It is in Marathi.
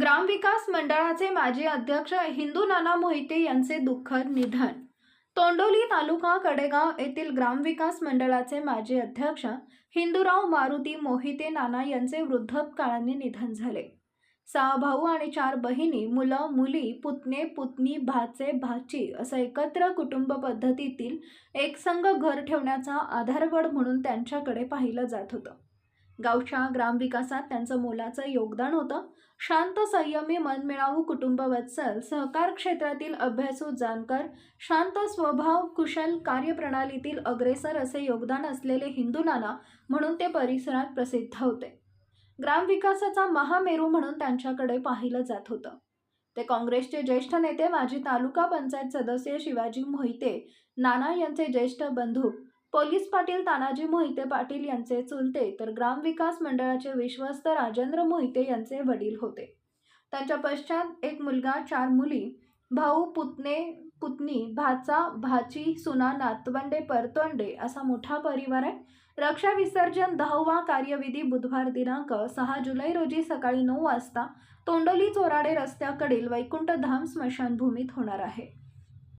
ग्रामविकास मंडळाचे माजी अध्यक्ष हिंदू नाना मोहिते यांचे दुःखद निधन. तोंडोली तालुका कडेगाव येथील ग्रामविकास मंडळाचे माजी अध्यक्ष हिंदूराव मारुती मोहिते नाना यांचे वृद्धपकाळाने निधन झाले. सहा भाऊ आणि चार बहिणी मुलं मुली पुतणे पुतणी भाचे भाची असं एकत्र कुटुंब पद्धतीतील एकसंघ घर ठेवण्याचा आधारवड म्हणून त्यांच्याकडे पाहिलं जात होतं. गावच्या ग्रामविकासात त्यांचं मोलाचं योगदान होतं. शांत संयमी मनमिळावू कुटुंब वत्सल सहकार क्षेत्रातील अभ्यासू जाणकार शांत स्वभाव कुशल कार्यप्रणालीतील अग्रेसर असे योगदान असलेले हिंदू नाना म्हणून ते परिसरात प्रसिद्ध होते. ग्रामविकासाचा महामेरू म्हणून त्यांच्याकडे पाहिलं जात होतं. ते काँग्रेसचे ज्येष्ठ नेते माजी तालुका पंचायत सदस्य शिवाजी मोहिते नाना यांचे ज्येष्ठ बंधू पोलीस पाटील तानाजी मोहिते पाटील यांचे चुलते तर ग्रामविकास मंडळाचे विश्वस्त राजेंद्र मोहिते यांचे वडील होते. त्यांच्या पश्चात एक मुलगा चार मुली भाऊ पुतणे पुतणी भाचा भाची सुना नातवंडे परतोंडे असा मोठा परिवार आहे. रक्षा विसर्जन दहावा कार्यविधी बुधवार दिनांक सहा जुलै रोजी सकाळी नऊ वाजता तोंडोली चोराडे रस्त्याकडील वैकुंठ धाम स्मशानभूमीत होणार आहे.